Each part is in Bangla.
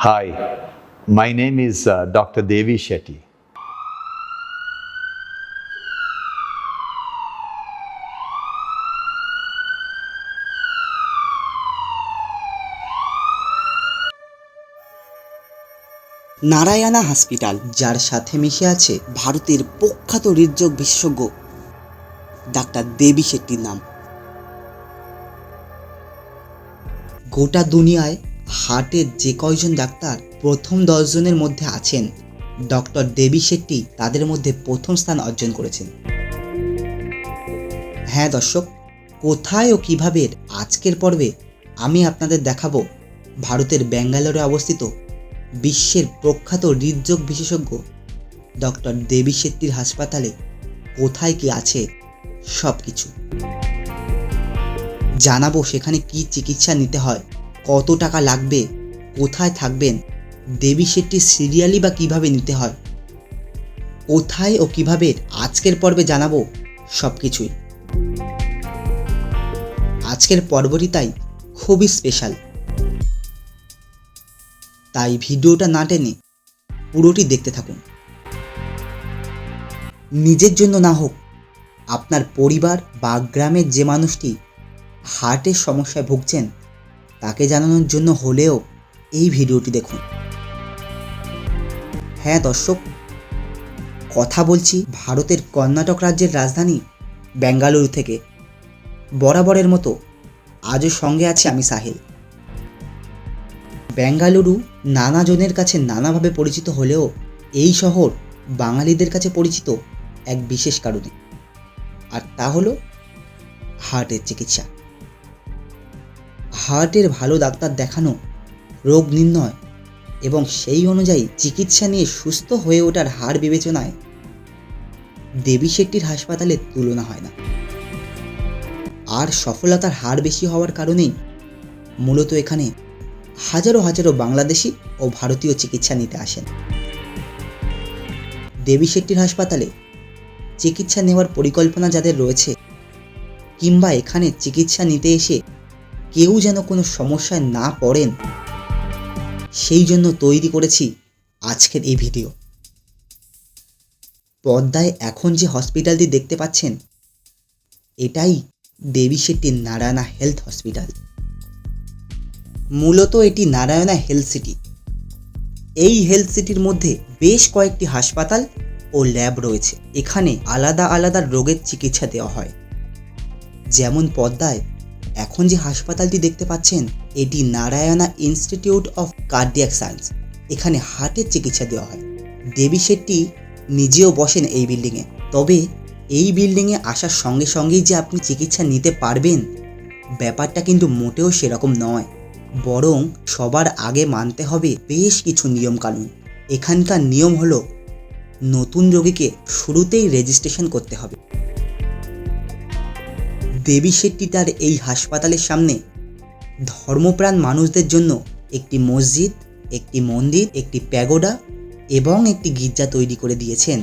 Hi, my name is uh, Dr. Devi Shetty. Narayana hospital যার সাথে মিশে আছে ভারতের প্রখ্যাত হৃদরোগ বিশেষজ্ঞ ডাক্তার দেবী শেট্টির নাম গোটা দুনিয়ায় হার্টের যে কয়জন ডাক্তার প্রথম দশজনের মধ্যে আছেন, ডক্টর দেবী শেট্টি তাদের মধ্যে প্রথম স্থান অর্জন করেছেন। হ্যাঁ দর্শক, কোথায় ও কীভাবে আজকের পর্বে আমি আপনাদের দেখাবো ভারতের ব্যাঙ্গালোরে অবস্থিত বিশ্বের প্রখ্যাত হৃদযোগ বিশেষজ্ঞ ডক্টর দেবী শেট্টির হাসপাতালে কোথায় কি আছে সব কিছু জানাব সেখানে কি চিকিৎসা নিতে হয় কত টাকা লাগবে? কোথায় থাকবেন? দেবী শেট্টির সিরিয়ালি বা কীভাবে নিতে হয়? কোথায় ও কীভাবে আজকের পর্বে জানাব সব কিছুই আজকের পর্বটি তাই খুবই স্পেশাল তাই ভিডিওটা না টেনে পুরোটি দেখতে থাকুন। নিজের জন্য না হোক, আপনার পরিবার বা গ্রামের যে মানুষটি হার্টের সমস্যায় ভুগছেন তাকে জানানোর জন্য হলেও এই ভিডিওটি দেখুন। হ্যাঁ দর্শক, কথা বলছি ভারতের কর্ণাটক রাজ্যের রাজধানী বেঙ্গালুরু থেকে। বরাবরের মতো আজও সঙ্গে আছি আমি সাহেল। বেঙ্গালুরু নানা জনের কাছে নানাভাবে পরিচিত হলেও এই শহর বাঙালিদের কাছে পরিচিত এক বিশেষ কারণে। আর তা হলো হার্টের চিকিৎসা। হার্টের ভালো ডাক্তার দেখানো রোগ নির্ণয় এবং সেই অনুযায়ী চিকিৎসা নিয়ে সুস্থ হয়ে ওঠার হার বিবেচনায় দেবী শেট্টির হাসপাতালের তুলনা হয় না। আর সফলতার হার বেশি হওয়ার কারণেই মূলত এখানে হাজারো হাজারো বাংলাদেশি ও ভারতীয় চিকিৎসা নিতে আসেন। দেবী শেট্টির হাসপাতালে চিকিৎসা নেওয়ার পরিকল্পনা যাদের রয়েছে কিংবা এখানে চিকিৎসা নিতে এসে কেউ যেন কোনো সমস্যায় না পড়েন, সেই জন্য তৈরি করেছি আজকের এই ভিডিও। পর্দায় এখন যে হসপিটালটি দেখতে পাচ্ছেন, এটাই দেবী শেট্টির নারায়ণা হেলথ হসপিটাল। মূলত এটি নারায়ণা হেলথ সিটি। এই হেলথ সিটির মধ্যে বেশ কয়েকটি হাসপাতাল ও ল্যাব রয়েছে। এখানে আলাদা আলাদা রোগের চিকিৎসা দেওয়া হয়। যেমন পদ্মায় এখন যে হাসপাতালটি দেখতে পাচ্ছেন, এটি Narayana institute of cardiac science. এখানে হার্টের চিকিৎসা দেওয়া হয়। দেবী শেট্টি নিজেও বসেন এই বিল্ডিংয়ে। তবে এই বিল্ডিংয়ে আসার সঙ্গে সঙ্গেই যে আপনি চিকিৎসা নিতে পারবেন, ব্যাপারটা কিন্তু মোটেও সেরকম নয়। বরং সবার আগে মানতে হবে বেশ কিছু নিয়মকানুন। এখানকার নিয়ম হলো, নতুন রোগীকে শুরুতেই রেজিস্ট্রেশন করতে হবে। দেবী শেট্টি তার এই হাসপাতালের সামনে। ধর্মপ্রাণ মানুষদের জন্য একটি মসজিদ, একটি মন্দির, একটি প্যাগোডা এবং একটি গির্জা তৈরি করে দিয়েছেন।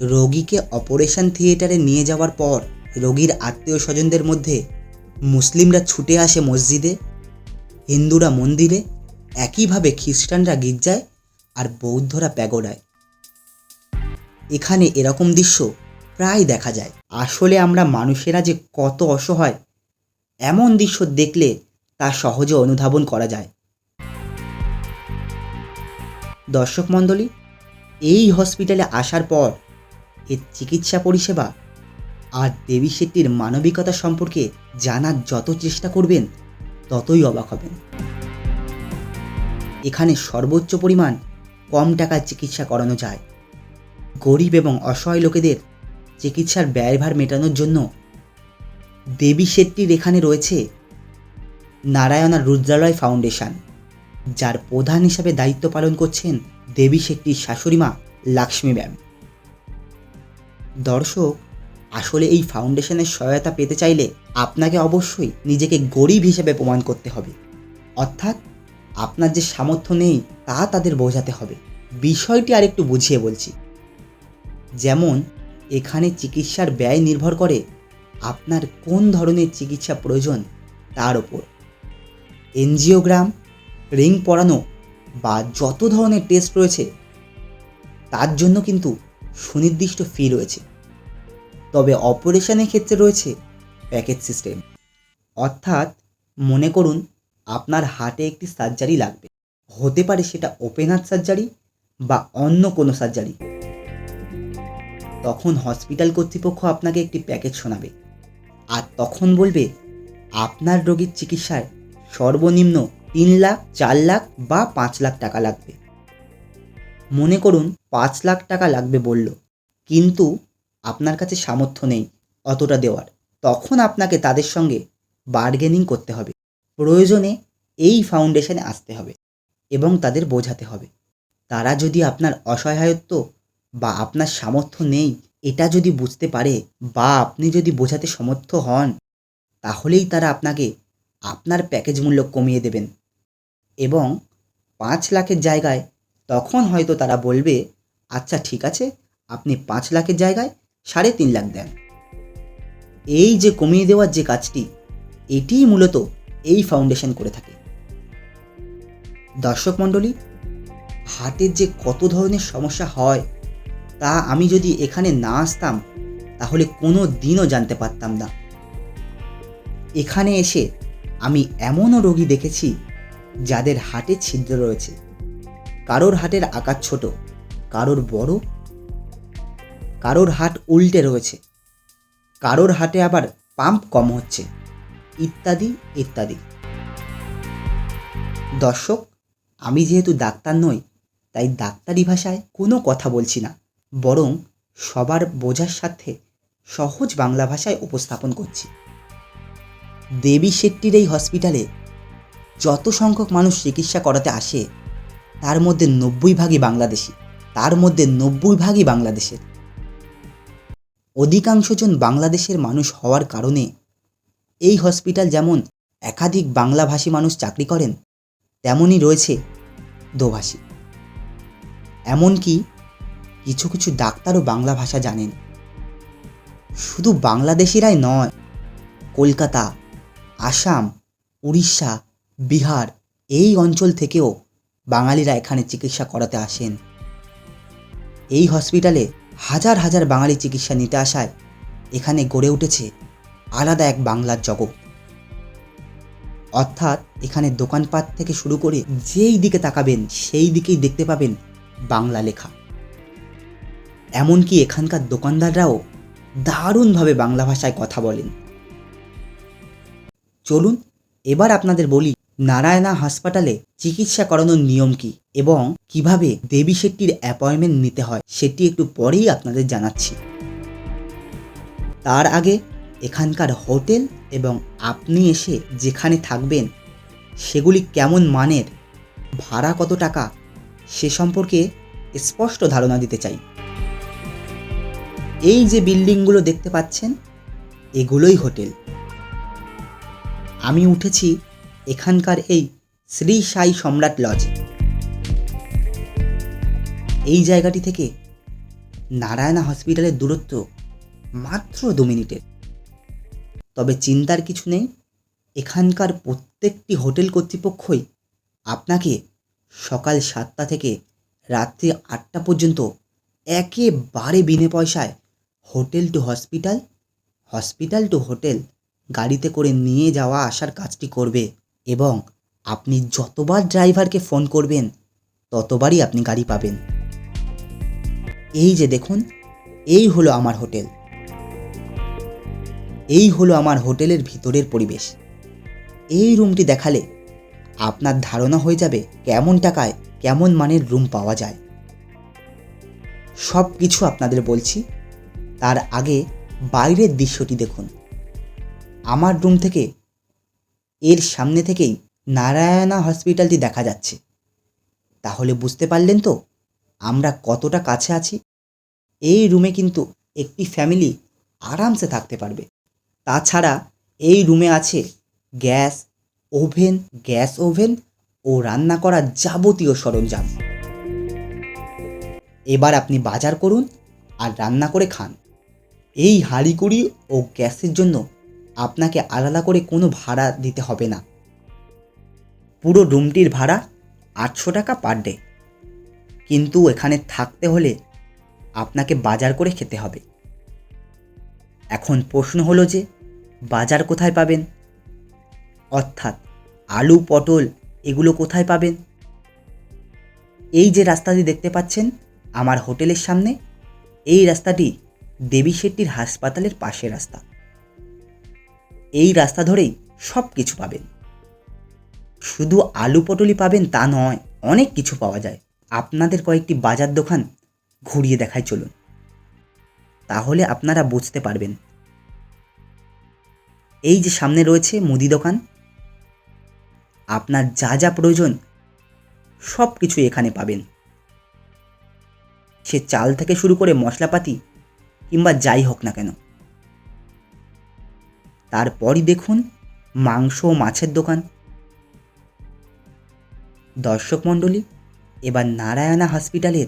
রোগীকে অপারেশন থিয়েটারে নিয়ে যাওয়ার পর রোগীর আত্মীয় স্বজনদের মধ্যে মুসলিমরা ছুটে আসে মসজিদে, হিন্দুরা মন্দিরে, একইভাবে খ্রিস্টানরা গির্জায় আর বৌদ্ধরা প্যাগোডায়। এখানে এরকম দৃশ্য প্রায় দেখা যায়। আসলে আমরা মানুষেরা যে কত অসহায়, এমন দৃশ্য দেখলে তা সহজে অনুধাবন করা যায়। দর্শক মণ্ডলী, এই হসপিটালে আসার পর এর চিকিৎসা পরিষেবা আর দেবী শেট্টির মানবিকতা সম্পর্কে জানার যত চেষ্টা করবেন, ততই অবাক হবেন। এখানে সর্বোচ্চ পরিমাণ কম টাকায় চিকিৎসা করানো যায়। গরিব এবং অসহায় লোকেদের চিকিৎসার ব্যয়ভার মেটানোর জন্য দেবী শেট্টির এখানে রয়েছে নারায়ণা রুদ্রালয় ফাউন্ডেশন, যার প্রধান হিসাবে দায়িত্ব পালন করছেন দেবী শেট্টির শাশুড়িমা লাক্ষ্মী ম্যাম। দর্শক, আসলে এই ফাউন্ডেশনের সহায়তা পেতে চাইলে আপনাকে অবশ্যই নিজেকে গরিব হিসেবে প্রমাণ করতে হবে। অর্থাৎ আপনার যে সামর্থ্য নেই তা তাদের বোঝাতে হবে। বিষয়টি আরেকটু বুঝিয়ে বলছি। যেমন এখানে চিকিৎসার ব্যয় নির্ভর করে আপনার কোন ধরনের চিকিৎসা প্রয়োজন তার ওপর। এনজিওগ্রাম, রিং পরানো বা যত ধরনের টেস্ট রয়েছে, তার জন্য কিন্তু সুনির্দিষ্ট ফি রয়েছে। তবে অপারেশনের ক্ষেত্রে রয়েছে প্যাকেজ সিস্টেম। অর্থাৎ মনে করুন, আপনার হার্টে একটি সার্জারি লাগবে। হতে পারে সেটা ওপেন হার্ট সার্জারি বা অন্য কোনো সার্জারি। তখন হসপিটাল কর্তৃপক্ষ আপনাকে একটি প্যাকেজ শোনাবে। আর তখন বলবে, আপনার রোগীর চিকিৎসায় সর্বনিম্ন তিন লাখ, চার লাখ বা পাঁচ লাখ টাকা লাগবে। মনে করুন, পাঁচ লাখ টাকা লাগবে বলল, কিন্তু আপনার কাছে সামর্থ্য নেই অতটা দেওয়ার। তখন আপনাকে তাদের সঙ্গে বার্গেনিং করতে হবে। প্রয়োজনে এই ফাউন্ডেশনে আসতে হবে এবং তাদের বোঝাতে হবে। তারা যদি আপনার অসহায়ত্ব বা আপনার সামর্থ্য নেই, এটা যদি বুঝতে পারে বা আপনি যদি বোঝাতে সমর্থ হন, তাহলেই তারা আপনাকে আপনার প্যাকেজ মূল্য কমিয়ে দেবেন। এবং পাঁচ লাখের জায়গায় তখন হয়তো তারা বলবে আচ্ছা ঠিক আছে, আপনি পাঁচ লাখের জায়গায় সাড়ে তিন লাখ দেন। এই যে কমিয়ে দেওয়ার যে কাজটি, এটিই মূলত এই ফাউন্ডেশন করে থাকে। দর্শক মণ্ডলী হার্টের যে কত ধরনের সমস্যা হয় তা আমি যদি এখানে না আসতাম, তাহলে কোনো দিনও জানতে পারতাম না। এখানে এসে আমি এমনও রোগী দেখেছি, যাদের হাটে ছিদ্র রয়েছে। কারোর হাটের আকার ছোট, কারোর বড়, কারোর হাট উল্টে রয়েছে, কারোর হাটে আবার পাম্প কম হচ্ছে, ইত্যাদি ইত্যাদি। দর্শক, আমি যেহেতু ডাক্তার নই, তাই ডাক্তারি ভাষায় কোনো কথা বলছি না। বরং সবার বোঝার সাথে সহজ বাংলা ভাষায় উপস্থাপন করছি। দেবী শেট্টির এই হসপিটালে যত সংখ্যক মানুষ চিকিৎসা করাতে আসে, তার মধ্যে নব্বই ভাগই বাংলাদেশি, তার মধ্যে নব্বই ভাগই বাংলাদেশের। অধিকাংশজন বাংলাদেশের মানুষ হওয়ার কারণে এই হসপিটাল যেমন একাধিক বাংলাভাষী মানুষ চাকরি করেন, তেমনই রয়েছে দোভাষী। এমনকি কিছু কিছু ডাক্তারও বাংলা ভাষা জানেন। শুধু বাংলাদেশিরাই নয়, কলকাতা, আসাম, উড়িষ্যা, বিহার এই অঞ্চল থেকেও বাঙালিরা এখানে চিকিৎসা করাতে আসেন। এই হসপিটালে হাজার হাজার বাঙালি চিকিৎসা নিতে আসায় এখানে গড়ে উঠেছে আলাদা এক বাংলার জগৎ। অর্থাৎ এখানে দোকানপাট থেকে শুরু করে যেই দিকে তাকাবেন, সেই দিকেই দেখতে পাবেন বাংলা লেখা। এমনকি এখানকার দোকানদাররাও দারুণভাবে বাংলা ভাষায় কথা বলেন। চলুন, এবার আপনাদের বলি, নারায়ণা হাসপাতালে চিকিৎসা করানোর নিয়ম কি এবং কীভাবে দেবী শেট্টির অ্যাপয়েন্টমেন্ট নিতে হয় সেটি একটু পরেই আপনাদের জানাচ্ছি। তার আগে এখানকার হোটেল এবং আপনি এসে যেখানে থাকবেন, সেগুলি কেমন মানের, ভাড়া কত টাকা, সে সম্পর্কে স্পষ্ট ধারণা দিতে চাই। এই যে বিল্ডিংগুলো দেখতে পাচ্ছেন, এগুলোই হোটেল। আমি উঠেছি এখানকার এই শ্রী সাই সম্রাট লজে। এই জায়গাটি থেকে নারায়ণা হসপিটালের দূরত্ব মাত্র দু মিনিটের। তবে চিন্তার কিছু নেই, এখানকার প্রত্যেকটি হোটেল কর্তৃপক্ষই আপনাকে সকাল সাতটা থেকে রাত্রি আটটা পর্যন্ত একেবারে বিনে পয়সায় hotel to hospital hospital to hotel, গাড়িতে করে নিয়ে যাওয়া আসার কাজটি করবে এবং আপনি যতবার ড্রাইভারকে ফোন করবেন, ততবারই আপনি গাড়ি পাবেন। এই যে দেখুন, এই হলো আমার হোটেল। এই হলো আমার হোটেলের ভিতরের পরিবেশ। এই রুমটি দেখালে আপনার ধারণা হয়ে যাবে কেমন টাকায়, কেমন মানের রুম পাওয়া যায়। সব কিছু আপনাদের বলছি। তার আগে বাইরের দৃশ্যটি দেখুন। আমার রুম থেকে এর সামনে থেকেই নারায়ণা হসপিটালটি দেখা যাচ্ছে। তাহলে বুঝতে পারলেন তো আমরা কতটা কাছে আছি? এই রুমে কিন্তু একটি ফ্যামিলি আরামসে থাকতে পারবে। তাছাড়া এই রুমে আছে গ্যাস ওভেন গ্যাস ওভেন ও রান্না করার যাবতীয় সরঞ্জাম। এবার আপনি বাজার করুন আর রান্না করে খান। এই হাঁড়িকুড়ি ও গ্যাসের জন্য আপনাকে আলাদা করে কোনো ভাড়া দিতে হবে না। পুরো রুমটির ভাড়া আটশো টাকা পার ডে। কিন্তু এখানে থাকতে হলে আপনাকে বাজার করে খেতে হবে। এখন প্রশ্ন হলো যে, বাজার কোথায় পাবেন? অর্থাৎ আলু, পটল এগুলো কোথায় পাবেন? এই যে রাস্তাটি দেখতে পাচ্ছেন, আমার হোটেলের সামনে, এই রাস্তাটি দেবী শেট্টির হাসপাতালের পাশের রাস্তা। এই রাস্তা ধরেই সব কিছু পাবেন। শুধু আলু পটলই পাবেন তা নয়, অনেক কিছু পাওয়া যায়। আপনাদের কয়েকটি বাজার দোকান ঘুরিয়ে দেখায় চলুন। তাহলে আপনারা বুঝতে পারবেন। এই যে সামনে রয়েছে মুদি দোকান। আপনার যা যা প্রয়োজন সব কিছু এখানে পাবেন। সে চাল থেকে শুরু করে মশলাপাতি কিংবা যাই হোক না কেন। তারপরই দেখুন মাংস ও মাছের দোকান। দর্শক মণ্ডলী, এবার নারায়ণা হসপিটালের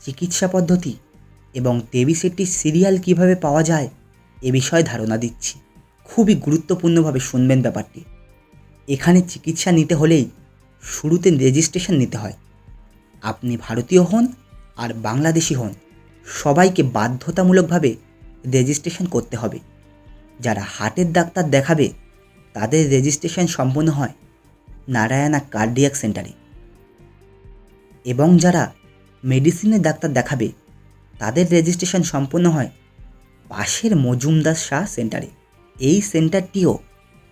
চিকিৎসা পদ্ধতি এবং দেবী শেট্টির সিরিয়াল কীভাবে পাওয়া যায় এ বিষয়ে ধারণা দিচ্ছি। খুবই গুরুত্বপূর্ণভাবে শুনবেন ব্যাপারটি। এখানে চিকিৎসা নিতে হলেই শুরুতে রেজিস্ট্রেশন নিতে হয়। আপনি ভারতীয় হন আর বাংলাদেশি হন। সবাইকে বাধ্যতামূলকভাবে রেজিস্ট্রেশন করতে হবে। যারা হার্টের ডাক্তার দেখাবে, তাদের রেজিস্ট্রেশন সম্পন্ন হয় নারায়ণা কার্ডিয়াক সেন্টারে। এবং যারা মেডিসিনের ডাক্তার দেখাবে, তাদের রেজিস্ট্রেশন সম্পন্ন হয় পাশের মজুমদার শাহ সেন্টারে। এই সেন্টারটিও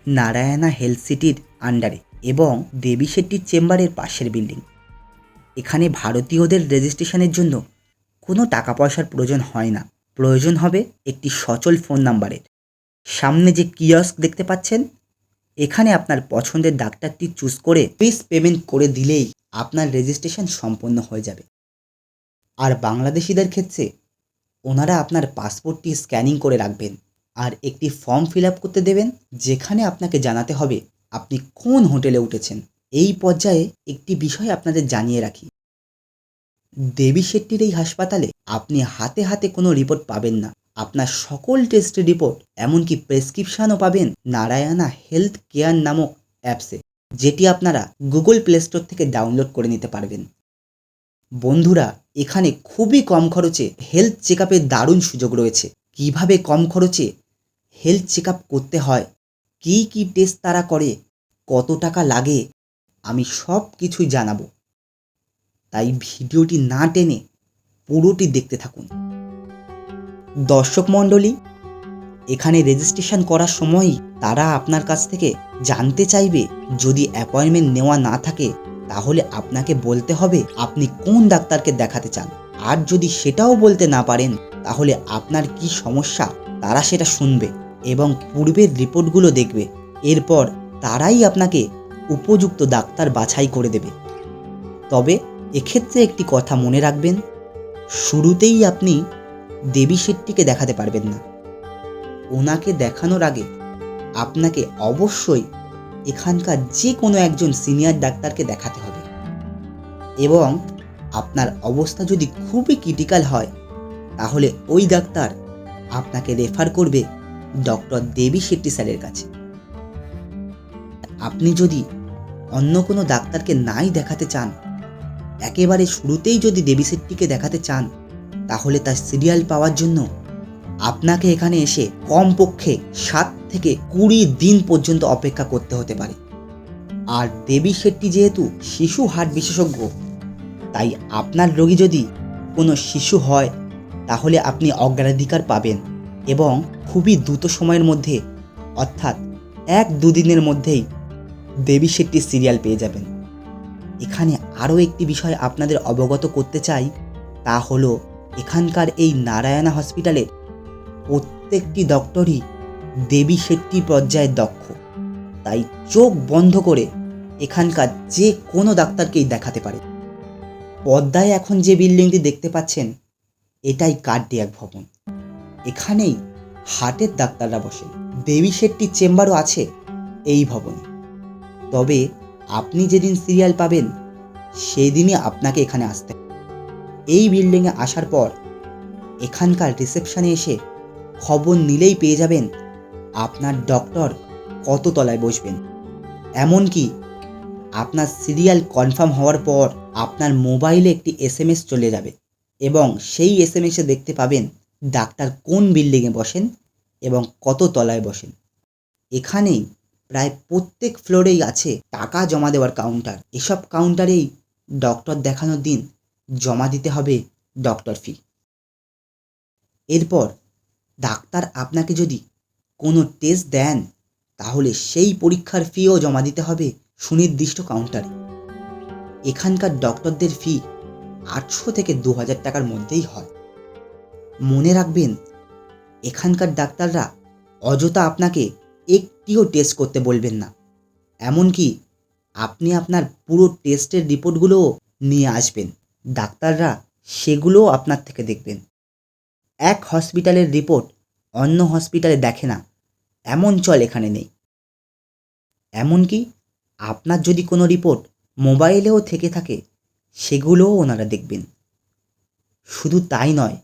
নারায়ণা হেলথ সিটির আন্ডারে এবং দেবী শেট্টির চেম্বারের পাশের বিল্ডিং। এখানে ভারতীয়দের রেজিস্ট্রেশনের জন্য কোনো টাকা পয়সার প্রয়োজন হয় না। প্রয়োজন হবে একটি সচল ফোন নাম্বারের। সামনে যে কিয়স্ক দেখতে পাচ্ছেন, এখানে আপনার পছন্দের ডাক্তারটি চুজ করে ফিস পেমেন্ট করে দিলেই আপনার রেজিস্ট্রেশন সম্পন্ন হয়ে যাবে। আর বাংলাদেশিদের ক্ষেত্রে, ওনারা আপনার পাসপোর্টটি স্ক্যানিং করে রাখবেন আর একটি ফর্ম ফিল আপ করতে দেবেন, যেখানে আপনাকে জানাতে হবে আপনি কোন হোটেলে উঠেছেন। এই পর্যায়ে একটি বিষয় আপনাদের জানিয়ে রাখি। দেবী শেট্টির এই হাসপাতালে আপনি হাতে হাতে কোনো রিপোর্ট পাবেন না। আপনার সকল টেস্ট রিপোর্ট এমনকি প্রেসক্রিপশনও পাবেন নারায়ণা হেলথ কেয়ার নামক অ্যাপসে যেটি আপনারা গুগল প্লে স্টোর থেকে ডাউনলোড করে নিতে পারবেন। বন্ধুরা, এখানে খুবই কম খরচে হেলথ চেক আপের দারুণ সুযোগ রয়েছে। কীভাবে কম খরচে হেলথ চেক আপ করতে হয়? কী কী টেস্ট তারা করে? কত টাকা লাগে? আমি সব কিছুই জানাব। তাই ভিডিওটি না টেনে পুরোটি দেখতে থাকুন। দর্শক মণ্ডলী, এখানে রেজিস্ট্রেশন করার সময়ই তারা আপনার কাছ থেকে জানতে চাইবে, যদি অ্যাপয়েন্টমেন্ট নেওয়া না থাকে, তাহলে আপনাকে বলতে হবে আপনি কোন ডাক্তারকে দেখাতে চান। আর যদি সেটাও বলতে না পারেন, তাহলে আপনার কি সমস্যা তারা সেটা শুনবে এবং পূর্বের রিপোর্টগুলো দেখবে। এরপর তারাই আপনাকে উপযুক্ত ডাক্তার বাছাই করে দেবে। তবে এক্ষেত্রে একটি কথা মনে রাখবেন, শুরুতেই আপনি দেবী শেট্টিকে দেখাতে পারবেন না। ওনাকে দেখানোর আগে আপনাকে অবশ্যই এখানকার যে কোনো একজন সিনিয়র ডাক্তারকে দেখাতে হবে। এবং আপনার অবস্থা যদি খুবই ক্রিটিক্যাল হয়, তাহলে ওই ডাক্তার আপনাকে রেফার করবে ডক্টর দেবী শেট্টি স্যারের কাছে। আপনি যদি অন্য কোনো ডাক্তারকে নাই দেখাতে চান একেবারে শুরুতেই যদি দেবী শেট্টিকে দেখাতে চান, তাহলে তার সিরিয়াল পাওয়ার জন্য আপনাকে এখানে এসে কমপক্ষে সাত থেকে কুড়ি দিন পর্যন্ত অপেক্ষা করতে হতে পারে। আর দেবী শেট্টি যেহেতু শিশু হার্ট বিশেষজ্ঞ, তাই আপনার রোগী যদি কোনো শিশু হয়, তাহলে আপনি অগ্রাধিকার পাবেন এবং খুবই দ্রুত সময়ের মধ্যে, অর্থাৎ এক দুদিনের মধ্যেই দেবী শেট্টির সিরিয়াল পেয়ে যাবেন। এখানে আরও একটি বিষয় আপনাদের অবগত করতে চাই, তা হলো এখানকার এই নারায়ণা হসপিটালে প্রত্যেকটি ডক্টরই দেবী শেট্টি পর্যায়ে দক্ষ। তাই চোখ বন্ধ করে এখানকার যে কোনো ডাক্তারকেই দেখাতে পারে। পদ্মায় এখন যে বিল্ডিংটি দেখতে পাচ্ছেন, এটাই কার্ডিয়াক ভবন। এখানেই হার্টের ডাক্তাররা বসেন দেবী শেট্টির চেম্বারও আছে এই ভবনে। তবে আপনি যেদিন সিরিয়াল পাবেন সেই দিনই আপনাকে এখানে আসতে। এই বিল্ডিংয়ে আসার পর এখানকার রিসেপশনে এসে খবর নিলেই পেয়ে যাবেন আপনার ডক্টর কত তলায় বসবেন। এমনকি আপনার সিরিয়াল কনফার্ম হওয়ার পর আপনার মোবাইলে একটি এসএমএস চলে যাবে এবং সেই এসএমএসে দেখতে পাবেন ডাক্তার কোন বিল্ডিংয়ে বসেন এবং কত তলায় বসেন। এখানেই প্রায় প্রত্যেক ফ্লোরেই আছে টাকা জমা দেওয়ার কাউন্টার। এসব কাউন্টারেই ডক্টর দেখানোর দিন জমা দিতে হবে ডক্টর ফি। এরপর ডাক্তার আপনাকে যদি কোনো টেস্ট দেন, তাহলে সেই পরীক্ষার ফিও জমা দিতে হবে সুনির্দিষ্ট কাউন্টারে এখানকার ডক্টরদের ফি আটশো থেকে দু হাজার টাকার মধ্যেই হয়। মনে রাখবেন, এখানকার ডাক্তাররা অযথা আপনাকে একটিও টেস্ট করতে বলবেন না। এমনকি আপনি আপনার পুরো টেস্টের রিপোর্টগুলোও নিয়ে আসবেন। ডাক্তাররা সেগুলোও আপনার থেকে দেখবেন। এক হসপিটালের রিপোর্ট অন্য হসপিটালে দেখে না। এমন চল এখানে নেই। এমনকি আপনার যদি কোনো রিপোর্ট মোবাইলেও থেকে থাকে, সেগুলোও ওনারা দেখবেন। শুধু তাই নয়,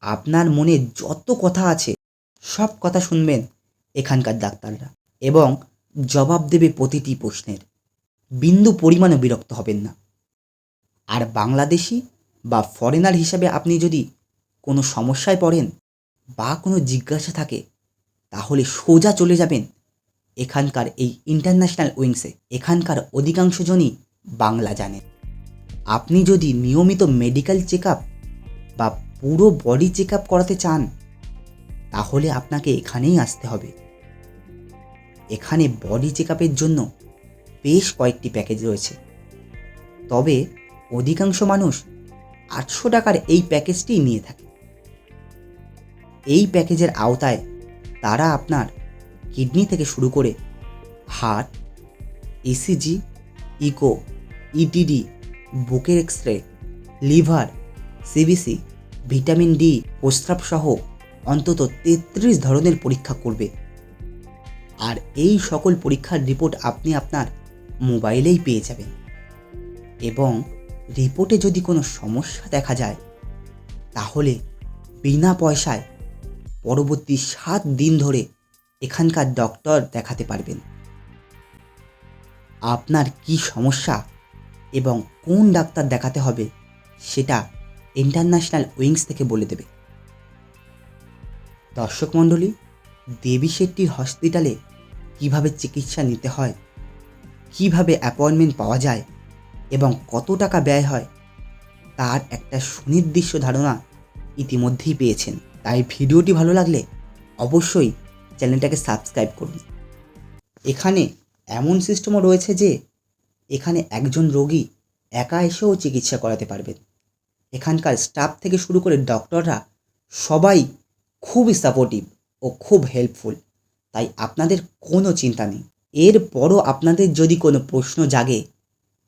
আপনার মনে যত কথা আছে, সব কথা শুনবেন এখানকার ডাক্তাররা এবং জবাব দেবে প্রতিটি প্রশ্নের। বিন্দু পরিমাণে বিরক্ত হবেন না। আর বাংলাদেশি বা ফরেনার হিসাবে আপনি যদি কোনো সমস্যায় পড়েন বা কোনো জিজ্ঞাসা থাকে, তাহলে সোজা চলে যাবেন এখানকার এই ইন্টারন্যাশনাল উইংসে এখানকার অধিকাংশ জনই বাংলা জানেন আপনি যদি নিয়মিত মেডিকেল চেক বা পুরো বডি চেক করাতে চান, তাহলে আপনাকে এখানেই আসতে হবে। এখানে বডি চেক জন্য বেশ কয়েকটি প্যাকেজ রয়েছে। তবে অধিকাংশ মানুষ আটশো টাকার এই প্যাকেজটিই নিয়ে থাকে। এই প্যাকেজের আওতায় তারা আপনার কিডনি থেকে শুরু করে হার্ট ইসিজি ইকো, ইটিডি, বুকের X ray liver, CBC, vitamin D, প্রস্রাব সহ অন্তত তেত্রিশ ধরনের পরীক্ষা করবে। আর এই সকল পরীক্ষার রিপোর্ট আপনি আপনার মোবাইলেই পেয়ে যাবেন। এবং রিপোর্টে যদি কোনো সমস্যা দেখা যায়, তাহলে বিনা পয়সায় পরবর্তী সাত দিন ধরে এখানকার ডক্টর দেখাতে পারবেন। আপনার কি সমস্যা এবং কোন ডাক্তার দেখাতে হবে, সেটা ইন্টারন্যাশনাল উইংস থেকে বলে দেবে। দর্শক মণ্ডলী, দেবী শেট্টির হসপিটালে কীভাবে চিকিৎসা নিতে হয় কীভাবে অ্যাপয়েন্টমেন্ট পাওয়া যায় এবং কত টাকা ব্যয় হয়, তার একটা সুনির্দিষ্ট ধারণা ইতিমধ্যেই পেয়েছেন। তাই ভিডিওটি ভালো লাগলে অবশ্যই চ্যানেলটাকে সাবস্ক্রাইব করুন। এখানে এমন সিস্টেমও রয়েছে যে, এখানে একজন রোগী একা এসেও চিকিৎসা করাতে পারবেন। এখানকার স্টাফ থেকে শুরু করে ডক্টররা সবাই খুবই সাপোর্টিভ ও খুব হেল্পফুল তাই আপনাদের কোনো চিন্তা নেই। এরপরও আপনাদের যদি কোনো প্রশ্ন জাগে,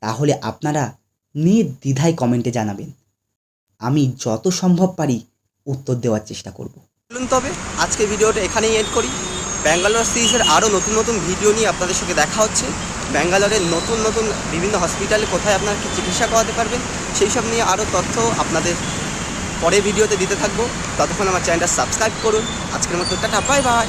তাহলে আপনারা নির্দ্বিধায় কমেন্টে জানাবেন। আমি যত সম্ভব পারি উত্তর দেওয়ার চেষ্টা করব। চলুন তবে আজকে ভিডিওটা এখানেই এড করি। ব্যাঙ্গালোর সিরিজের আরও নতুন নতুন ভিডিও নিয়ে আপনাদের সঙ্গে দেখা হচ্ছে। ব্যাঙ্গালোরের নতুন নতুন বিভিন্ন হসপিটালে কোথায় আপনার চিকিৎসা করাতে পারবেন, সেই সব নিয়ে আরও তথ্য আপনাদের পরে ভিডিওতে দিতে থাকব। ততক্ষণ আমার চ্যানেলটা সাবস্ক্রাইব করুন। আজকের মতো টাটা বাই বাই